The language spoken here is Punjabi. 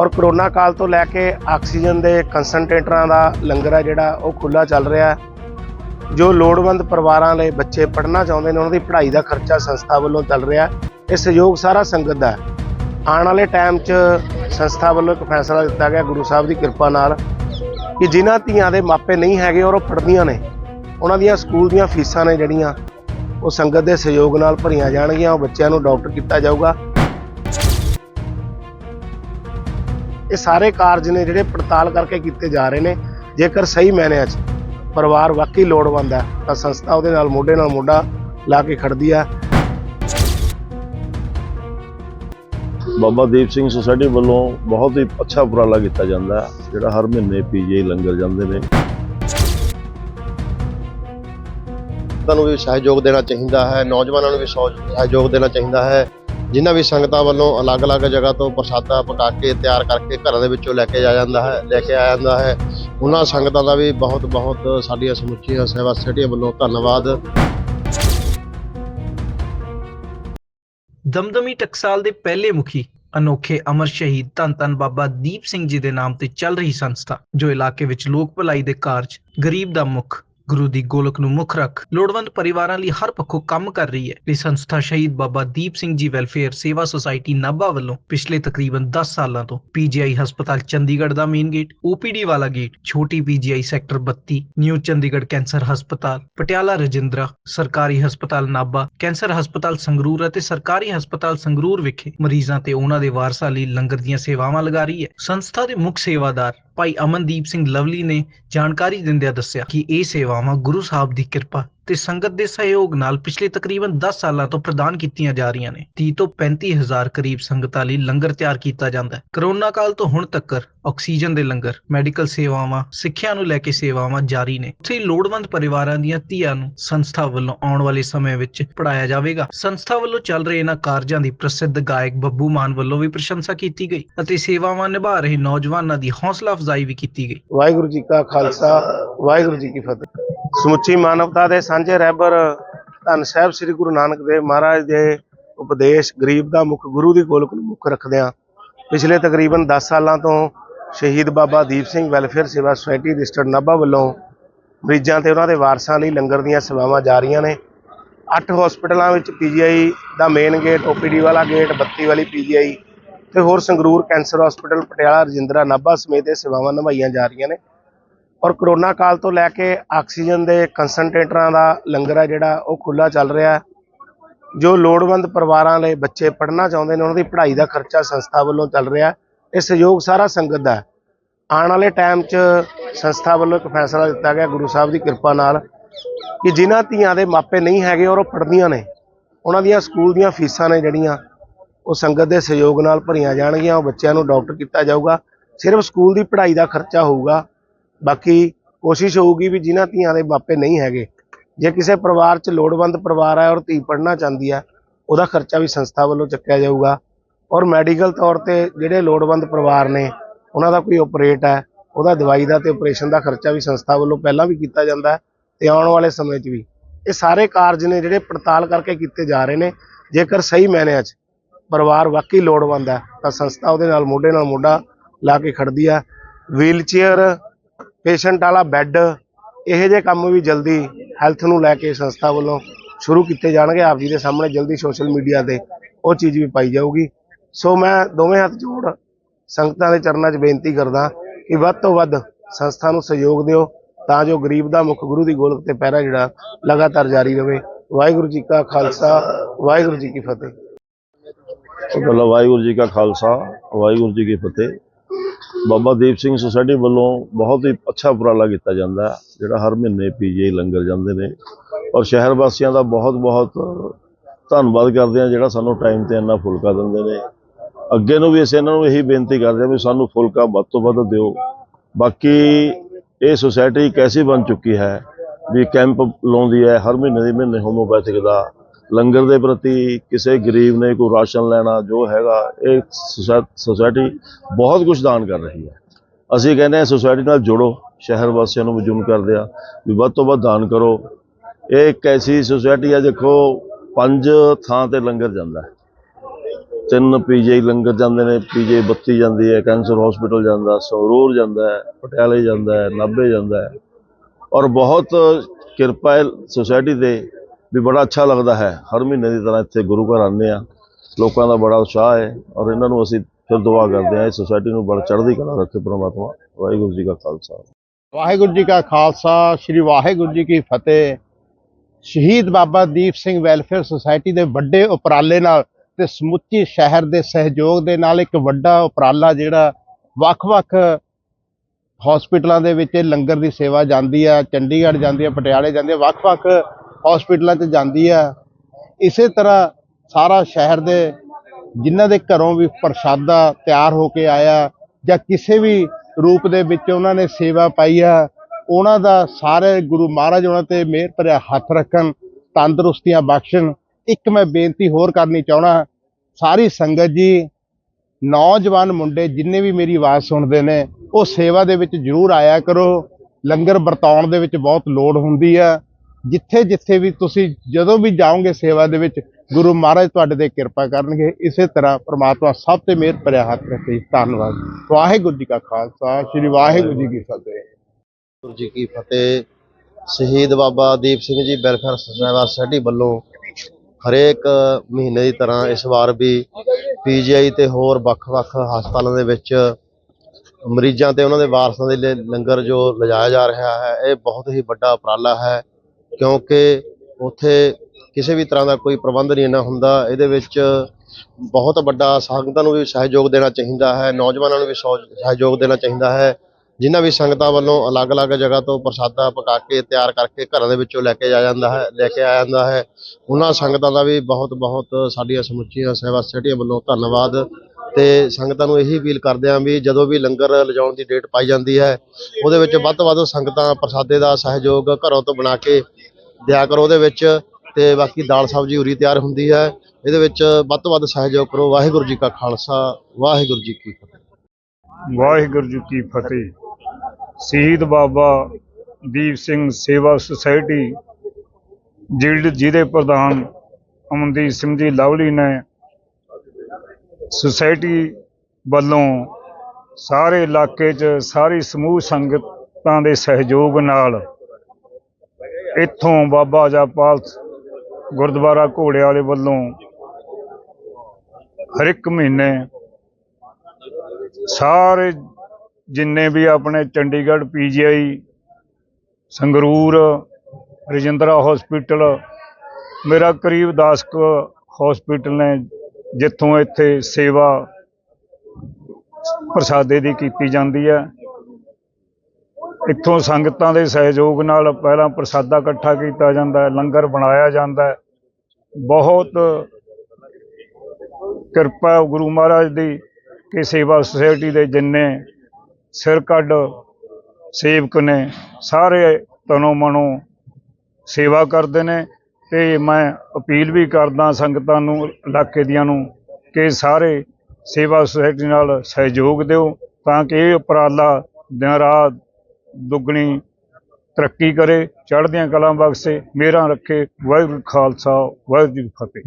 ਔਰ ਕਰੋਨਾ ਕਾਲ ਤੋਂ ਲੈ ਕੇ ਆਕਸੀਜਨ ਦੇ ਕਨਸੈਂਟਰੇਟਰਾਂ ਦਾ ਲੰਗਰ ਹੈ ਜਿਹੜਾ, ਉਹ ਖੁੱਲਾ ਚੱਲ ਰਿਹਾ ਜੋ ਲੋੜਵੰਦ ਪਰਿਵਾਰਾਂ ਲਈ ਬੱਚੇ ਪੜ੍ਹਨਾ ਚਾਹੁੰਦੇ ਨੇ, ਉਹਨਾਂ ਦੀ ਪੜ੍ਹਾਈ ਦਾ ਖਰਚਾ ਸੰਸਥਾ ਵੱਲੋਂ ਚੱਲ ਰਿਹਾ ਇਹ ਸਹਿਯੋਗ ਸਾਰਾ ਸੰਗਤ ਦਾ ਆਉਣ ਵਾਲੇ ਟਾਈਮ 'ਚ ਸੰਸਥਾ ਵੱਲੋਂ ਇੱਕ ਫੈਸਲਾ ਦਿੱਤਾ ਗਿਆ, ਗੁਰੂ ਸਾਹਿਬ ਦੀ ਕਿਰਪਾ ਨਾਲ, ਕਿ ਜਿਨ੍ਹਾਂ ਧੀਆਂ ਦੇ ਮਾਪੇ ਨਹੀਂ ਹੈਗੇ ਔਰ ਉਹ ਪੜ੍ਹਦੀਆਂ ਨੇ, ਉਹਨਾਂ ਦੀਆਂ ਸਕੂਲ ਦੀਆਂ ਫੀਸਾਂ ਨੇ ਜਿਹੜੀਆਂ, ਉਹ ਸੰਗਤ ਦੇ ਸਹਿਯੋਗ ਨਾਲ ਭਰੀਆਂ ਜਾਣਗੀਆਂ, ਉਹ ਬੱਚਿਆਂ ਨੂੰ ਡਾਕਟਰ ਕੀਤਾ ਜਾਊਗਾ। ਇਹ ਸਾਰੇ ਕਾਰਜ ਨੇ ਜਿਹੜੇ ਪੜਤਾਲ ਕਰਕੇ ਕੀਤੇ ਜਾ ਰਹੇ ਨੇ। ਜੇਕਰ ਸਹੀ ਮਾਇਨਿਆਂ 'ਚ ਪਰਿਵਾਰ ਵਾਕਈ ਲੋੜਵੰਦ ਹੈ ਤਾਂ ਸੰਸਥਾ ਉਹਦੇ ਨਾਲ ਮੋਢੇ ਨਾਲ ਮੋਢਾ ਲਾ ਕੇ ਖੜਦੀ ਹੈ। ਬਾਬਾ ਦੀਪ ਸਿੰਘ ਸੁਸਾਇਟੀ ਵੱਲੋਂ ਬਹੁਤ ਹੀ ਅੱਛਾ ਉਪਰਾਲਾ ਕੀਤਾ ਜਾਂਦਾ ਹੈ ਜਿਹੜਾ ਹਰ ਮਹੀਨੇ ਪੀਜੀਆਈ ਲੰਗਰ ਜਾਂਦੇ ਨੇ। ਨੂੰ ਵੀ ਸਹਿਯੋਗ ਦੇਣਾ ਚਾਹੀਦਾ ਹੈ ਨੌਜਵਾਨਾਂ ਨੂੰ ਵੀ ਸਹਿ- ਸਹਿਯੋਗ ਦੇਣਾ ਚਾਹੀਦਾ ਹੈ। ਜਿਨ੍ਹਾਂ ਵੀ ਸੰਗਤਾਂ ਵੱਲੋਂ ਅਲੱਗ-ਅਲੱਗ ਜਗ੍ਹਾ ਤੋਂ ਪ੍ਰਸਾਦਾ ਪਕਾ ਕੇ ਤਿਆਰ ਕਰਕੇ ਘਰਾਂ ਦੇ ਵਿੱਚੋਂ ਲੈ ਕੇ ਜਾਇਆ ਜਾਂਦਾ ਹੈ, ਲੈ ਕੇ ਆਇਆ ਜਾਂਦਾ ਹੈ। ਉਹਨਾਂ ਸੰਗਤਾਂ ਦਾ ਵੀ ਬਹੁਤ-ਬਹੁਤ ਸਾਡੀਆਂ ਸਮੁੱਚੀਆਂ ਸੇਵਾ ਸੁਸਾਇਟੀਆਂ ਵੱਲੋਂ ਧੰਨਵਾਦ। ਦਮਦਮੀ ਟਕਸਾਲ ਦੇ ਪਹਿਲੇ ਮੁਖੀ ਅਨੋਖੇ ਅਮਰ ਸ਼ਹੀਦ ਧੰਨ ਧੰਨ ਬਾਬਾ ਦੀਪ ਸਿੰਘ ਜੀ ਦੇ ਨਾਮ ਤੇ ਚੱਲ ਰਹੀ ਸੰਸਥਾ, ਜੋ ਇਲਾਕੇ ਵਿੱਚ ਲੋਕ ਭਲਾਈ ਦੇ ਕਾਰਜ, ਗਰੀਬ ਦਾ ਮੁੱਖ ਗੁਰੂ ਦੀ ਗੋਲਕ ਨੂੰ ਮੁੱਖ ਰੱਖ ਲੋੜਵੰਦ ਪਰਿਵਾਰਾਂ ਲਈ ਹਰ ਪੱਖੋਂ ਕੰਮ ਕਰ ਰਹੀ ਹੈ। ਇਹ ਸੰਸਥਾ ਸ਼ਹੀਦ ਬਾਬਾ ਦੀਪ ਸਿੰਘ ਜੀ ਵੈਲਫੇਅਰ ਸੇਵਾ ਸੁਸਾਇਟੀ ਨਾਭਾ ਵੱਲੋਂ ਪਿਛਲੇ ਤਕਰੀਬਨ 10 ਸਾਲਾਂ ਤੋਂ ਪੀਜੀਆਈ ਹਸਪਤਾਲ ਚੰਡੀਗੜ੍ਹ ਦਾ ਮੇਨ ਗੇਟ ਓਪੀਡੀ ਵਾਲਾ ਗੇਟ ਛੋਟੀ PGI sector 32 new Chandigarh cancer ਹਸਪਤਾਲ, ਪਟਿਆਲਾ ਰਜਿੰਦਰਾ, ਸਰਕਾਰੀ ਹਸਪਤਾਲ ਨਾਭਾ, ਕੈਂਸਰ ਹਸਪਤਾਲ ਸੰਗਰੂਰ ਅਤੇ ਸਰਕਾਰੀ ਹਸਪਤਾਲ ਸੰਗਰੂਰ ਵਿਖੇ ਮਰੀਜ਼ਾਂ ਤੇ ਉਹਨਾਂ ਦੇ ਵਾਰਸਾਂ ਲਈ ਲੰਗਰ ਦੀਆਂ ਸੇਵਾਵਾਂ ਲਗਾ ਰਹੀ ਹੈ। ਸੰਸਥਾ ਦੇ ਮੁੱਖ ਸੇਵਾਦਾਰ ਭਾਈ ਅਮਨਦੀਪ ਸਿੰਘ ਲਵਲੀ ਨੇ ਜਾਣਕਾਰੀ ਦਿੰਦਿਆਂ ਦੱਸਿਆ ਕਿ ਇਹ ਸੇਵਾਵਾਂ ਗੁਰੂ ਸਾਹਿਬ ਦੀ ਕਿਰਪਾ ਤੇ ਸੰਗਤ ਦੇ ਸਹਿਯੋਗ ਨਾਲ ਪਿਛਲੇ ਤਕਰੀਬਨ 10 ਸਾਲਾਂ ਤੋਂ ਪ੍ਰਦਾਨ ਕੀਤੀਆਂ ਜਾ ਰਹੀਆਂ ਨੇ। 30 ਤੋਂ 35 ਹਜ਼ਾਰ ਕਰੀਬ ਸੰਗਤਾਂ ਲਈ ਲੰਗਰ ਤਿਆਰ ਕੀਤਾ ਜਾਂਦਾ ਹੈ। ਕਰੋਨਾ ਕਾਲ ਤੋਂ ਹੁਣ ਤੱਕ ਆਕਸੀਜਨ ਦੇ ਲੰਗਰ, ਮੈਡੀਕਲ ਸੇਵਾਵਾਂ, ਸਿੱਖਿਆ ਨੂੰ ਲੈ ਕੇ ਸੇਵਾਵਾਂ ਜਾਰੀ ਨੇ। ਉੱਥੇ ਲੋੜਵੰਦ ਪਰਿਵਾਰਾਂ ਦੀਆਂ ਧੀਆਂ ਨੂੰ ਸੰਸਥਾ ਵੱਲੋਂ ਆਉਣ ਵਾਲੇ ਸਮੇਂ ਵਿੱਚ ਪੜਾਇਆ ਜਾਵੇਗਾ। ਸੰਸਥਾ ਵੱਲੋਂ ਚੱਲ ਰਹੇ ਇਹਨਾਂ ਕਾਰਜਾਂ ਦੀ ਪ੍ਰਸਿੱਧ ਗਾਇਕ ਬੱਬੂ ਮਾਨ ਵੱਲੋਂ ਵੀ ਪ੍ਰਸ਼ੰਸਾ ਕੀਤੀ ਗਈ ਅਤੇ ਸੇਵਾਵਾਂ ਨਿਭਾ ਰਹੇ ਨੌਜਵਾਨਾਂ ਦੀ ਹੌਸਲਾ ਅਫਜ਼ਾਈ ਵੀ ਕੀਤੀ ਗਈ। ਵਾਹਿਗੁਰੂ ਜੀ ਕਾ ਖਾਲਸਾ, ਵਾਹਿਗੁਰੂ ਜੀ ਕੀ ਫਤਿਹ। ਸਮੁੱਚੀ ਮਾਨਵਤਾ ਦੇ ਸਾਂਝੇ ਰਹਿਬਰ ਧੰਨ ਸਾਹਿਬ ਸ੍ਰੀ ਗੁਰੂ ਨਾਨਕ ਦੇਵ ਮਹਾਰਾਜ ਦੇ ਉਪਦੇਸ਼ ਗਰੀਬ ਦਾ ਮੁੱਖ ਗੁਰੂ ਦੀ ਗੋਲਕ ਨੂੰ ਮੁੱਖ ਰੱਖਦਿਆਂ ਪਿਛਲੇ ਤਕਰੀਬਨ 10 ਸਾਲਾਂ ਤੋਂ Shaheed Baba Deep Singh welfare Sewa society registered Nabha ਵੱਲੋਂ ਮਰੀਜ਼ਾਂ ਤੇ ਉਹਨਾਂ ਦੇ ਵਾਰਸਾਂ ਲਈ ਲੰਗਰ ਦੀਆਂ ਸੇਵਾਵਾਂ ਜਾਰੀਆਂ ਨੇ। 8 ਹਸਪਤਾਲਾਂ ਵਿੱਚ ਪੀਜੀਆਈ ਦਾ ਮੇਨ ਗੇਟ ਓਪੀਡੀ ਵਾਲਾ ਗੇਟ 32 ਵਾਲੀ ਪੀਜੀਆਈ ਤੇ ਹੋਰ ਸੰਗਰੂਰ ਕੈਂਸਰ ਹਸਪੀਟਲ ਪਟਿਆਲਾ, ਰਜਿੰਦਰਾ, ਨਾਭਾ ਸਮੇਤ ਇਹ ਸੇਵਾਵਾਂ ਨਿਭਾਈਆਂ ਜਾ ਰਹੀਆਂ ਨੇ। ਔਰ ਕਰੋਨਾ ਕਾਲ ਤੋਂ ਲੈ ਕੇ ਆਕਸੀਜਨ ਦੇ ਕਨਸੈਂਟਰੇਟਰਾਂ ਦਾ ਲੰਗਰ ਹੈ ਜਿਹੜਾ, ਉਹ ਖੁੱਲਾ ਚੱਲ ਰਿਹਾ ਹੈ। ਜੋ ਲੋੜਵੰਦ ਪਰਿਵਾਰਾਂ ਲਈ ਬੱਚੇ ਪੜ੍ਹਨਾ ਚਾਹੁੰਦੇ ਨੇ, ਉਹਨਾਂ ਦੀ ਪੜ੍ਹਾਈ ਦਾ ਖਰਚਾ ਸੰਸਥਾ ਵੱਲੋਂ ਚੱਲ ਰਿਹਾ ਇਹ ਸਹਿਯੋਗ ਸਾਰਾ ਸੰਗਤ ਦਾ ਆਉਣ ਵਾਲੇ ਟਾਈਮ 'ਚ ਸੰਸਥਾ ਵੱਲੋਂ ਇੱਕ ਫੈਸਲਾ ਦਿੱਤਾ ਗਿਆ, ਗੁਰੂ ਸਾਹਿਬ ਦੀ ਕਿਰਪਾ ਨਾਲ, ਕਿ ਜਿਨ੍ਹਾਂ ਧੀਆਂ ਦੇ ਮਾਪੇ ਨਹੀਂ ਹੈਗੇ ਔਰ ਉਹ ਪੜ੍ਹਦੀਆਂ ਨੇ, ਉਹਨਾਂ ਦੀਆਂ ਸਕੂਲ ਦੀਆਂ ਫੀਸਾਂ ਨੇ ਜਿਹੜੀਆਂ, ਉਹ ਸੰਗਤ ਦੇ ਸਹਿਯੋਗ ਨਾਲ ਭਰੀਆਂ ਜਾਣਗੀਆਂ, ਉਹ ਬੱਚਿਆਂ ਨੂੰ ਡਾਕਟਰ ਕੀਤਾ ਜਾਊਗਾ। ਸਿਰਫ ਸਕੂਲ ਦੀ ਪੜ੍ਹਾਈ ਦਾ ਖਰਚਾ ਹੋਊਗਾ। ਬਾਕੀ ਕੋਸ਼ਿਸ਼ ਹੋਊਗੀ ਵੀ ਜਿਨ੍ਹਾਂ ਧੀਆਂ ਦੇ ਮਾਪੇ ਨਹੀਂ ਹੈਗੇ, ਜੇ ਕਿਸੇ ਪਰਿਵਾਰ 'ਚ ਲੋੜਵੰਦ ਪਰਿਵਾਰ ਹੈ ਔਰ ਧੀ ਪੜ੍ਹਨਾ ਚਾਹੁੰਦੀ ਹੈ ਉਹਦਾ ਖਰਚਾ ਵੀ ਸੰਸਥਾ ਵੱਲੋਂ ਚੱਕਿਆ ਜਾਊਗਾ। ਔਰ ਮੈਡੀਕਲ ਤੌਰ ਤੇ ਜਿਹੜੇ ਲੋੜਵੰਦ ਪਰਿਵਾਰ ਨੇ, ਉਹਨਾਂ ਦਾ ਕੋਈ ਆਪਰੇਟ ਹੈ, ਉਹਦਾ ਦਵਾਈ ਦਾ ਤੇ ਆਪਰੇਸ਼ਨ ਦਾ ਖਰਚਾ ਵੀ ਸੰਸਥਾ ਵੱਲੋਂ ਪਹਿਲਾਂ ਵੀ ਕੀਤਾ ਜਾਂਦਾ ਹੈ ਤੇ ਆਉਣ ਵਾਲੇ ਸਮੇਂ 'ਚ ਵੀ। ਇਹ ਸਾਰੇ ਕਾਰਜ ਨੇ ਜਿਹੜੇ ਪੜਤਾਲ ਕਰਕੇ ਕੀਤੇ ਜਾ ਰਹੇ ਨੇ, ਜੇਕਰ ਸਹੀ ਮਾਇਨਿਆਂ 'ਚ ਪਰਿਵਾਰ ਵਾਕਈ ਲੋੜਵੰਦ ਹੈ, ਤਾਂ ਸੰਸਥਾ ਉਹਦੇ ਨਾਲ ਮੋਢੇ ਨਾਲ ਮੋਢਾ ਲਾ ਕੇ ਖੜਦੀ ਹੈ। ਵੀਲ ਚੇਅਰ ਪੇਸ਼ੈਂਟ ਵਾਲਾ ਬੈੱਡ, ਇਹੋ ਜਿਹੇ ਕੰਮ ਵੀ ਜਲਦੀ ਹੈਲਥ ਨੂੰ ਲੈ ਕੇ ਸੰਸਥਾ ਵੱਲੋਂ ਸ਼ੁਰੂ ਕੀਤੇ ਜਾਣਗੇ। ਆਪ ਜੀ ਦੇ ਸਾਹਮਣੇ ਜਲਦੀ ਸੋਸ਼ਲ ਮੀਡੀਆ ਤੇ ਉਹ ਚੀਜ਼ ਵੀ ਪਾਈ ਜਾਊਗੀ। ਸੋ ਮੈਂ ਦੋਵੇਂ ਹੱਥ ਜੋੜ ਸੰਗਤਾਂ ਦੇ ਚਰਨਾਂ 'ਚ ਬੇਨਤੀ ਕਰਦਾ ਕਿ ਵੱਧ ਤੋਂ ਵੱਧ ਸੰਸਥਾ ਨੂੰ ਸਹਿਯੋਗ ਦਿਓ, ਤਾਂ ਜੋ ਗਰੀਬ ਦਾ ਮੁੱਖ ਗੁਰੂ ਦੀ ਗੋਲਕ ਤੇ ਪਹਿਰਾ ਜਿਹੜਾ ਲਗਾਤਾਰ ਜਾਰੀ ਰਹੇ ਵਾਹਿਗੁਰੂ ਜੀ ਕਾ ਖਾਲਸਾ, ਵਾਹਿਗੁਰੂ ਜੀ ਕੀ ਫਤਿਹ। ਵਾਹਿਗੁਰੂ ਜੀ ਕਾ ਖਾਲਸਾ, ਵਾਹਿਗੁਰੂ ਜੀ ਕੀ ਫਤਿਹ। ਬਾਬਾ ਦੀਪ ਸਿੰਘ ਸੁਸਾਇਟੀ ਵੱਲੋਂ ਬਹੁਤ ਹੀ ਅੱਛਾ ਉਪਰਾਲਾ ਕੀਤਾ ਜਾਂਦਾ ਜਿਹੜਾ ਹਰ ਮਹੀਨੇ ਪੀਜੀਆਈ ਲੰਗਰ ਜਾਂਦੇ ਨੇ। ਔਰ ਸ਼ਹਿਰ ਵਾਸੀਆਂ ਦਾ ਬਹੁਤ ਬਹੁਤ ਧੰਨਵਾਦ ਕਰਦੇ ਆ ਜਿਹੜਾ ਸਾਨੂੰ ਟਾਈਮ ਤੇ ਇੰਨਾ ਫੁਲਕਾ ਦਿੰਦੇ ਨੇ। ਅੱਗੇ ਨੂੰ ਵੀ ਅਸੀਂ ਇਹਨਾਂ ਨੂੰ ਇਹੀ ਬੇਨਤੀ ਕਰਦੇ ਆ ਵੀ ਸਾਨੂੰ ਫੁਲਕਾ ਵੱਧ ਤੋਂ ਵੱਧ ਦਿਓ। ਬਾਕੀ ਇਹ ਸੁਸਾਇਟੀ ਕੈਸੀ ਬਣ ਚੁੱਕੀ ਹੈ ਵੀ ਕੈਂਪ ਲਾਉਂਦੀ ਹੈ, ਹਰ ਮਹੀਨੇ ਦੇ ਮਹੀਨੇ ਹੋਮੋਪੈਥਿਕ ਦਾ। ਲੰਗਰ ਦੇ ਪ੍ਰਤੀ ਕਿਸੇ ਗਰੀਬ ਨੇ ਕੋਈ ਰਾਸ਼ਨ ਲੈਣਾ, ਜੋ ਹੈਗਾ, ਇਹ ਸੁਸਾ- ਸੁਸਾਇਟੀ ਬਹੁਤ ਕੁਝ ਦਾਨ ਕਰ ਰਹੀ ਹੈ। ਅਸੀਂ ਕਹਿੰਦੇ ਹਾਂ ਸੁਸਾਇਟੀ ਨਾਲ ਜੁੜੋ, ਸ਼ਹਿਰ ਵਾਸੀਆਂ ਨੂੰ ਵਜੂਨ ਕਰਦੇ ਆ ਵੀ ਵੱਧ ਤੋਂ ਵੱਧ ਦਾਨ ਕਰੋ। ਇਹ ਇੱਕ ਐਸੀ ਸੁਸਾਇਟੀ ਆ ਦੇਖੋ, ਪੰਜ ਥਾਂ ਤੇ ਲੰਗਰ ਜਾਂਦਾ ਹੈ। ਤਿੰਨ ਪੀਜੀਆਈ ਲੰਗਰ ਜਾਂਦੇ ਨੇ ਪੀਜੀਆਈ 32 ਜਾਂਦੀ ਹੈ, ਕੈਂਸਰ ਹਸਪੀਟਲ ਜਾਂਦਾ, ਸੰਗਰੂਰ ਜਾਂਦਾ ਹੈ, ਪਟਿਆਲੇ ਜਾਂਦਾ ਹੈ, ਨਾਭੇ ਜਾਂਦਾ ਹੈ। ਔਰ ਬਹੁਤ ਕਿਰਪਾ ਹੈ ਸੁਸਾਇਟੀ ਤੇ ਵੀ ਬੜਾ ਅੱਛਾ ਲੱਗਦਾ ਹੈ। ਹਰ ਮਹੀਨੇ ਦੀ ਤਰ੍ਹਾਂ ਇੱਥੇ ਗੁਰੂ ਘਰ ਆਉਂਦੇ ਆ ਲੋਕਾਂ ਦਾ ਬੜਾ ਉਤਸ਼ਾਹ ਹੈ ਔਰ ਇਹਨਾਂ ਨੂੰ ਅਸੀਂ ਫਿਰ ਦੁਆ ਕਰਦੇ ਹਾਂ, ਇਸ ਸੁਸਾਇਟੀ ਨੂੰ ਬੜਾ ਚੜ੍ਹਦੀ ਕਲਾ ਰੱਖੇ ਪ੍ਰਮਾਤਮਾ। ਵਾਹਿਗੁਰੂ ਜੀ ਕਾ ਖਾਲਸਾ। ਵਾਹਿਗੁਰੂ ਜੀ ਕਾ ਖਾਲਸਾ, ਸ੍ਰੀ ਵਾਹਿਗੁਰੂ ਜੀ ਕੀ ਫਤਿਹ। ਸ਼ਹੀਦ ਬਾਬਾ ਦੀਪ ਸਿੰਘ ਵੈਲਫੇਅਰ ਸੁਸਾਇਟੀ ਦੇ ਵੱਡੇ ਉਪਰਾਲੇ ਨਾਲ ਤੇ ਸਮੁੱਚੀ ਸ਼ਹਿਰ ਦੇ ਸਹਿਯੋਗ ਦੇ ਨਾਲ ਇੱਕ ਵੱਡਾ ਉਪਰਾਲਾ ਜਿਹੜਾ ਵੱਖ-ਵੱਖ ਹਸਪੀਟਲਾਂ ਦੇ ਵਿੱਚ ਲੰਗਰ ਦੀ ਸੇਵਾ ਜਾਂਦੀ ਆ, ਚੰਡੀਗੜ੍ਹ ਜਾਂਦੀ ਆ, ਪਟਿਆਲੇ ਜਾਂਦੀ ਆ, ਵੱਖ-ਵੱਖ ਹਸਪੀਟਲਾਂ 'ਚ ਜਾਂਦੀ ਆ। ਇਸੇ ਤਰ੍ਹਾਂ ਸਾਰਾ ਸ਼ਹਿਰ ਦੇ ਜਿਨ੍ਹਾਂ ਦੇ ਘਰੋਂ ਵੀ ਪ੍ਰਸ਼ਾਦਾ ਤਿਆਰ ਹੋ ਕੇ ਆਇਆ ਜਾਂ ਕਿਸੇ ਵੀ ਰੂਪ ਦੇ ਵਿੱਚ ਉਹਨਾਂ ਨੇ ਸੇਵਾ ਪਾਈ ਆ, ਉਹਨਾਂ ਦਾ ਸਾਰੇ ਗੁਰੂ ਮਹਾਰਾਜ ਉਹਨਾਂ ਤੇ ਮਿਹਰ ਭਰਿਆ ਹੱਥ ਰੱਖਣ, ਤੰਦਰੁਸਤੀਆਂ ਬਖਸ਼ਣ। ਇੱਕ ਮੈਂ ਬੇਨਤੀ ਹੋਰ ਕਰਨੀ ਚਾਹਣਾ ਸਾਰੀ ਸੰਗਤ ਜੀ, ਨੌਜਵਾਨ ਮੁੰਡੇ ਜਿੰਨੇ ਵੀ ਮੇਰੀ ਆਵਾਜ਼ ਸੁਣਦੇ ਨੇ, ਉਹ ਸੇਵਾ ਦੇ ਵਿੱਚ ਜ਼ਰੂਰ ਆਇਆ ਕਰੋ। ਲੰਗਰ ਵਰਤਾਉਣ ਦੇ ਵਿੱਚ ਬਹੁਤ ਲੋੜ ਹੁੰਦੀ ਆ। ਜਿੱਥੇ ਜਿੱਥੇ ਵੀ ਤੁਸੀਂ ਜਦੋਂ ਵੀ ਜਾਓਗੇ ਸੇਵਾ ਦੇ ਵਿੱਚ, ਗੁਰੂ ਮਹਾਰਾਜ ਤੁਹਾਡੇ ਤੇ ਕਿਰਪਾ ਕਰਨਗੇ। ਇਸੇ ਤਰ੍ਹਾਂ ਪ੍ਰਮਾਤਮਾ ਸਭ ਤੇ ਮਿਹਰ ਭਰਿਆ ਹੱਥ ਰੱਖੇ। ਧੰਨਵਾਦ। ਵਾਹਿਗੁਰੂ ਜੀ ਕਾ ਖਾਲਸਾ। ਸ੍ਰੀ ਵਾਹਿਗੁਰੂ ਜੀ ਕੀ ਫਤਿਹ। ਵਾਹਿਗੁਰੂ ਜੀ ਕੀ ਫਤਿਹ। ਸ਼ਹੀਦ ਬਾਬਾ ਦੀਪ ਸਿੰਘ ਜੀ, ਵੈਲਫੇਅਰ ਸੇਵਾ ਸੁਸਾਇਟੀ ਵੱਲੋਂ ਹਰੇਕ ਮਹੀਨੇ ਦੀ ਤਰ੍ਹਾਂ ਇਸ ਵਾਰ ਵੀ ਪੀਜੀਆਈ ਤੇ ਹੋਰ ਵੱਖ-ਵੱਖ ਹਸਪਤਾਲਾਂ ਦੇ ਵਿੱਚ ਮਰੀਜ਼ਾਂ ਤੇ ਉਹਨਾਂ ਦੇ ਵਾਰਸਾਂ ਦੇ ਲਈ ਲੰਗਰ ਜੋ ਲਿਜਾਇਆ ਜਾ ਰਿਹਾ ਹੈ, ਇਹ ਬਹੁਤ ਹੀ ਵੱਡਾ ਉਪਰਾਲਾ ਹੈ। ਕਿਉਂਕਿ ਉੱਥੇ ਕਿਸੇ ਵੀ ਤਰ੍ਹਾਂ ਦਾ ਕੋਈ ਪ੍ਰਬੰਧ ਨਹੀਂ ਇੰਨਾ ਹੁੰਦਾ। ਇਹਦੇ ਵਿੱਚ ਬਹੁਤ ਵੱਡਾ ਸੰਗਤਾਂ ਨੂੰ ਵੀ ਸਹਿਯੋਗ ਦੇਣਾ ਚਾਹੀਦਾ ਹੈ, ਨੌਜਵਾਨਾਂ ਨੂੰ ਵੀ ਸਹਿ- ਸਹਿਯੋਗ ਦੇਣਾ ਚਾਹੀਦਾ ਹੈ। ਜਿਨ੍ਹਾਂ ਵੀ ਸੰਗਤਾਂ ਵੱਲੋਂ ਅਲੱਗ-ਅਲੱਗ ਜਗ੍ਹਾ ਤੋਂ ਪ੍ਰਸਾਦਾ ਪਕਾ ਕੇ ਤਿਆਰ ਕਰਕੇ ਘਰਾਂ ਦੇ ਵਿੱਚੋਂ ਲੈ ਕੇ ਜਾਇਆ ਜਾਂਦਾ ਹੈ, ਲੈ ਕੇ ਆ ਜਾਂਦਾ ਹੈ। ਉਹਨਾਂ ਸੰਗਤਾਂ ਦਾ ਵੀ ਬਹੁਤ-ਬਹੁਤ ਸਾਡੀਆਂ ਸਮੁੱਚੀਆਂ ਸੇਵਾ ਸੁਸਾਇਟੀਆਂ ਵੱਲੋਂ ਧੰਨਵਾਦ। ਤੇ ਸੰਗਤਾਂ ਨੂੰ ਇਹੀ ਅਪੀਲ ਕਰਦੇ ਹਾਂ ਵੀ ਜਦੋਂ ਵੀ ਲੰਗਰ ਲਿਜਾਉਣ ਦੀ ਡੇਟ ਪਾਈ ਜਾਂਦੀ ਹੈ, ਉਹਦੇ ਵਿੱਚ ਵੱਧ ਤੋਂ ਵੱਧ ਸੰਗਤਾਂ ਪ੍ਰਸਾਦੇ ਦਾ ਸਹਿਯੋਗ ਘਰੋਂ ਤੋਂ ਬਣਾ ਕੇ ਦਿਆ ਕਰੋ ਉਹਦੇ ਵਿੱਚ ਤੇ ਬਾਕੀ ਦਾਲ ਸਬਜ਼ੀ ਉਰੀ ਤਿਆਰ ਹੁੰਦੀ ਹੈ। ਇਹਦੇ ਵਿੱਚ ਵੱਧ ਤੋਂ ਵੱਧ ਸਹਿਯੋਗ ਕਰੋ। ਵਾਹਿਗੁਰੂ ਜੀ ਕਾ ਖਾਲਸਾ, ਵਾਹਿਗੁਰੂ ਜੀ ਕੀ ਫਤਿਹ। ਵਾਹਿਗੁਰੂ ਜੀ ਕੀ ਫਤਿਹ। ਸ਼ਹੀਦ ਬਾਬਾ ਦੀਪ ਸਿੰਘ ਸੇਵਾ ਸੁਸਾਇਟੀ ਜਿਹਦੇ ਪ੍ਰਧਾਨ ਅਮਨਦੀਪ ਸਿੰਘ ਜੀ ਲਵਲੀ ਨੇ ਸੁਸਾਇਟੀ ਵੱਲੋਂ ਸਾਰੇ ਇਲਾਕੇ 'ਚ ਸਾਰੀ ਸਮੂਹ ਸੰਗਤਾਂ ਦੇ ਸਹਿਯੋਗ ਨਾਲ ਇੱਥੋਂ ਬਾਬਾ ਜਪਾਲ ਗੁਰਦੁਆਰਾ ਘੋੜੇ ਵਾਲੇ ਵੱਲੋਂ ਹਰ ਇੱਕ ਮਹੀਨੇ ਸਾਰੇ ਜਿੰਨੇ ਵੀ ਆਪਣੇ ਚੰਡੀਗੜ੍ਹ ਪੀਜੀਆਈ, ਸੰਗਰੂਰ, ਰਜਿੰਦਰਾ ਹਸਪੀਟਲ ਮੇਰਾ ਕਰੀਬ 10 ਕੁ ਹਸਪੀਟਲ ਨੇ ਜਿੱਥੋਂ ਇੱਥੇ ਸੇਵਾ ਪ੍ਰਸਾਦੇ ਦੀ ਕੀਤੀ ਜਾਂਦੀ ਹੈ। ਇੱਥੋਂ ਸੰਗਤਾਂ ਦੇ ਸਹਿਯੋਗ ਨਾਲ ਪਹਿਲਾਂ ਪ੍ਰਸਾਦਾ ਇਕੱਠਾ ਕੀਤਾ ਜਾਂਦਾ ਹੈ, ਲੰਗਰ ਬਣਾਇਆ ਜਾਂਦਾ ਹੈ। ਬਹੁਤ ਕਿਰਪਾ ਗੁਰੂ ਮਹਾਰਾਜ ਦੀ ਕਿ ਸੇਵਾ ਸੁਸਾਇਟੀ ਦੇ ਜਿੰਨੇ ਸਿਰ ਕੱਢ ਸੇਵਕ ਨੇ, ਸਾਰੇ ਤਨੋਂ ਮਨੋਂ ਸੇਵਾ ਕਰਦੇ ਨੇ ਤੇ ਮੈਂ ਅਪੀਲ ਵੀ ਕਰਦਾ ਸੰਗਤਾਂ ਨੂੰ, ਇਲਾਕੇ ਦੀਆਂ ਨੂੰ ਕਿ ਸਾਰੇ ਸੇਵਾ ਸੁਸਾਇਟੀ ਨਾਲ ਸਹਿਯੋਗ ਦਿਓ ਤਾਂ ਕਿ ਇਹ ਉਪਰਾਲਾ ਦਿਨ ਰਾਤ ਦੁੱਗਣੀ ਤਰੱਕੀ ਕਰੇ ਚੜ੍ਹਦੀਆਂ ਕਲਾਂ ਬਖਸ਼ੇ ਮੇਰਾ ਰੱਖੇ ਵਾਹਿਗੁਰੂ ਖਾਲਸਾ ਵਾਹਿਗੁਰੂ ਜੀ ਕੀ ਫਤਿਹ।